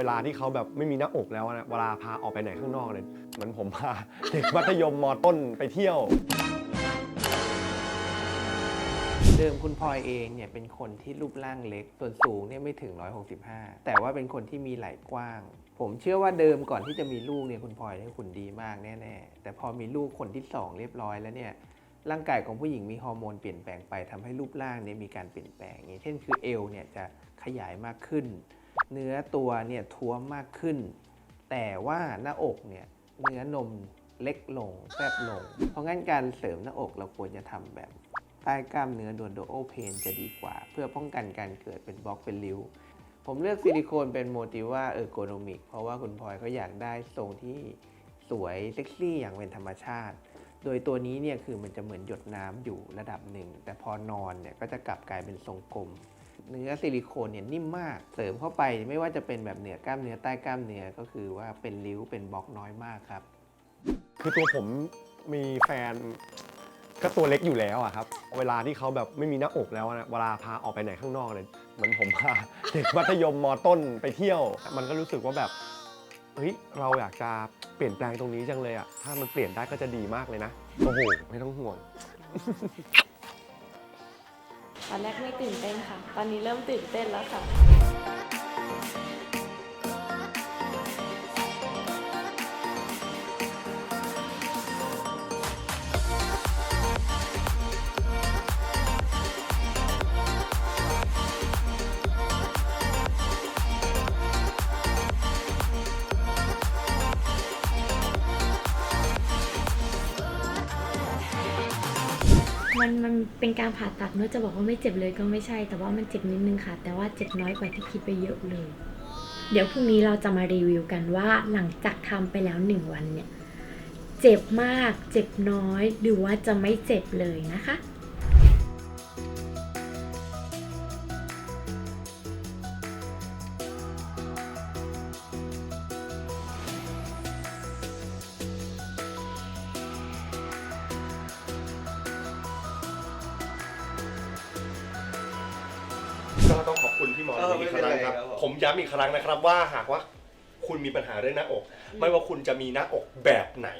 เวลาที่เขาแบบไม่มีหน้าอกแล้วนะเวลาพาออกไปไหนข้างนอกเลยเหมือนผมพาเด็กมัธยมมต้นไปเที่ยว เดิมคุณพลอยเองเนี่ยเป็นคนที่รูปร่างเล็ก ส่วนสูงเนี่ยไม่ถึง 165 แต่ว่าเป็นคนที่มีไหล่กว้าง ผมเชื่อว่าเดิมก่อนที่จะมีลูกเนี่ยคุณพลอยเนี่ยหุ่นดีมากแน่ๆ แต่พอมีลูกคนที่สองเรียบร้อยแล้วเนี่ยร่างกายของผู้หญิงมีฮอร์โมนเปลี่ยนแปลงไปทำให้รูปร่างเนี่ยมีการเปลี่ยนแปลงอย่างเช่นคือเอวเนี่ยจะขยายมากขึ้น เนื้อตัวเนี่ยท้วมมากขึ้น แต่ว่าหน้าอกเนี่ยเนื้อนมเล็กลงแฟบลง เพราะงั้นการเสริมหน้าอกเราควรจะทำแบบใต้กล้ามเนื้อโดนโดโอเพนจะดีกว่า เพื่อป้องกันการเกิดเป็นบล็อกเป็นริ้ว ผมเลือกซิลิโคนเป็นโมติว่าเออร์โกนมิก เพราะว่าคุณพลอยเขาอยากได้ทรงที่สวยเซ็กซี่อย่างเป็นธรรมชาติ โดยตัวนี้เนี่ยคือมันจะเหมือนหยดน้ำอยู่ระดับหนึ่ง แต่พอนอนเนี่ยก็จะกลับกลายเป็นทรงกลม เนื้อซิลิโคนเนี่ยนิ่มมาก เสริมเข้าไปไม่ว่าจะเป็นแบบเหนือกล้ามเนื้อใต้กล้ามเนื้อก็คือว่าเป็นริ้วเป็นบล็อกน้อยมากครับ คือตัวผมมีแฟนก็ตัวเล็กอยู่แล้วอะครับ เวลาที่เขาแบบไม่มีหน้าอกแล้วนะเวลาพาออกไปไหนข้างนอกเลยเหมือนผมพาเด็กมัธยมมต้นไปเที่ยว มันก็รู้สึกว่าแบบเฮ้ยเราอยากจะเปลี่ยนแปลงตรงนี้จังเลยอะถ้ามันเปลี่ยนได้ก็จะดีมากเลยนะโอ้โหไม่ต้องห่วง ตอนแรกไม่ตื่นเต้นค่ะ ตอนนี้เริ่มตื่นเต้นแล้วค่ะ มันมันเป็นการผ่าตัดเนอะจะบอกว่าไม่เจ็บเลยก็ไม่ใช่ แต่ว่ามันเจ็บนิดนึงค่ะ แต่ว่าเจ็บน้อยกว่าที่คิดไปเยอะเลย เดี๋ยวพรุ่งนี้เราจะมารีวิวกันว่าหลังจากทำไปแล้วหนึ่งวันเนี่ย เจ็บมาก เจ็บน้อย หรือว่าจะไม่เจ็บเลยนะคะ ขอบคุณพี่หมอเอออีกครั้งครับ ไม่เป็นไรครับผม ผมย้ำอีกครั้งนะครับว่าหากว่าคุณมีปัญหาเรื่องหน้าอก ไม่ว่าคุณจะมีหน้าอกแบบไหน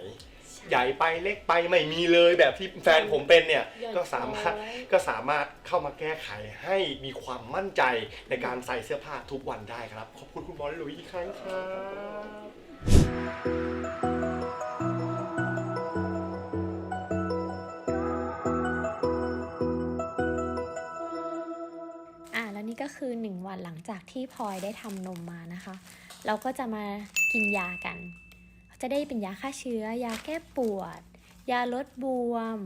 ใหญ่ไปเล็กไปไม่มีเลยแบบที่แฟนผมเป็นเนี่ยใหญ่ก็สามารถน้อย ก็สามารถเข้ามาแก้ไขให้มีความมั่นใจในการใส่เสื้อผ้าทุกวันได้ครับ ขอบคุณคุณหมอหลุยอีกครั้งครับ คือ 1 วันหลังจากที่พลอยได้ทำนมมานะคะ เราก็จะมากินยากัน จะได้เป็นยาฆ่าเชื้อ ยาแก้ปวด ยาลดบวม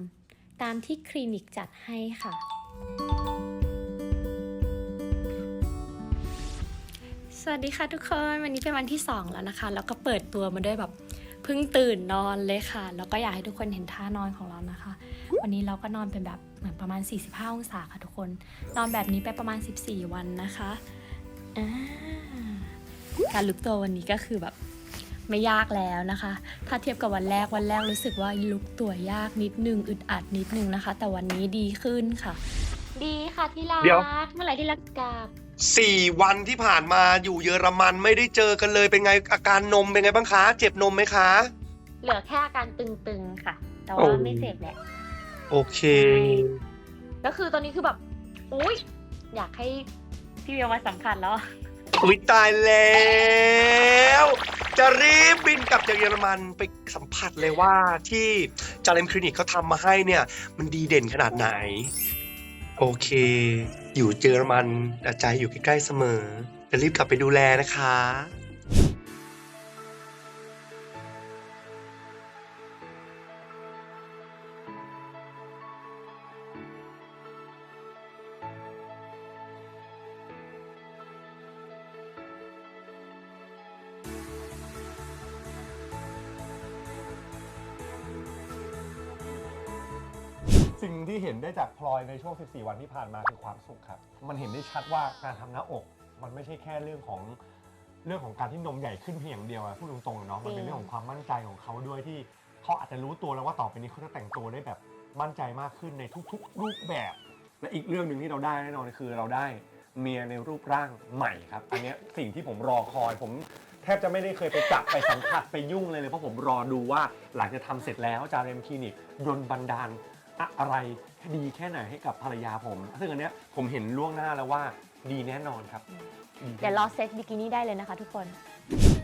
ตามที่คลินิกจัดให้ค่ะ สวัสดีค่ะทุกคน วันนี้เป็นวันที่ 2 แล้วนะคะ แล้วก็เปิดตัวมาด้วยแบบเพิ่งตื่นนอนเลยค่ะ แล้วก็อยากให้ทุกคนเห็นท่านอนของเรานะคะ วันนี้เราก็นอนเป็นแบบเหมือนประมาณ 45 องศาค่ะทุกคน นอนแบบนี้ไปประมาณ 14 วันนะคะอ่าการลุกตัววันนี้ก็คือแบบไม่ยากแล้วนะคะ ถ้าเทียบกับวันแรกวันแรกรู้สึกว่าลุกตัวยากนิดนึงอึดอัดนิดนึงนะคะ แต่วันนี้ดีขึ้นค่ะ ดีค่ะที่รักเดี๋ยวเมื่อไหร่ที่รักกลับสี่วันที่ผ่านมาอยู่เยอรมันไม่ได้เจอกันเลยเป็นไงอาการนมเป็นไงบ้างคะ เจ็บนมไหมคะ เหลือแค่อาการตึงๆค่ะ แต่โอ้ว่าไม่เจ็บแหละ โอเค ก็คือตอนนี้คือแบบอุ้ยอยากให้พี่เบลมาสัมผัสแล้ว อุ๊ยตายแล้ว จะรีบบินกลับจากเยอรมันไปสัมผัสเลยว่าที่จาเลมคลินิกเขาทำมาให้เนี่ย มันดีเด่นขนาดไหน โอเค อยู่เยอรมันแต่ใจอยู่ใกล้ๆเสมอ จะรีบกลับไปดูแลนะคะ ที่เห็นได้จากพลอยในช่วง 14 วันที่ผ่านมาคือความสุขครับ มันเห็นได้ชัดว่าการทำหน้าอก มันไม่ใช่แค่เรื่องของเรื่องของการที่นมใหญ่ขึ้นเพียงอย่างเดียวอะพูดตรงๆอะเนาะมันเป็นเรื่องของความมั่นใจของเขาด้วยที่เขาอาจจะรู้ตัวแล้วว่าต่อไปนี้เขาจะแต่งตัวได้แบบมั่นใจมากขึ้นในทุกๆ รูปแบบ และอีกเรื่องหนึ่งที่เราได้แน่นอนคือเราได้เมียในรูปร่างใหม่ครับ อันเนี้ยสิ่งที่ผมรอคอยผมแทบจะไม่ได้เคยไปจับไปสัมผัสไปยุ่งเลยเลยเพราะผมรอดูว่าหลังจากทำเสร็จแล้วจาเรมคลินิกดนบันดาล อะไรให้ดีแค่ไหนให้กับภรรยาผม ซึ่งอันเนี้ยผมเห็นล่วงหน้าแล้วว่าดีแน่นอนครับเดี๋ยวรอเซตบิกินี่ได้เลยนะคะทุกคนค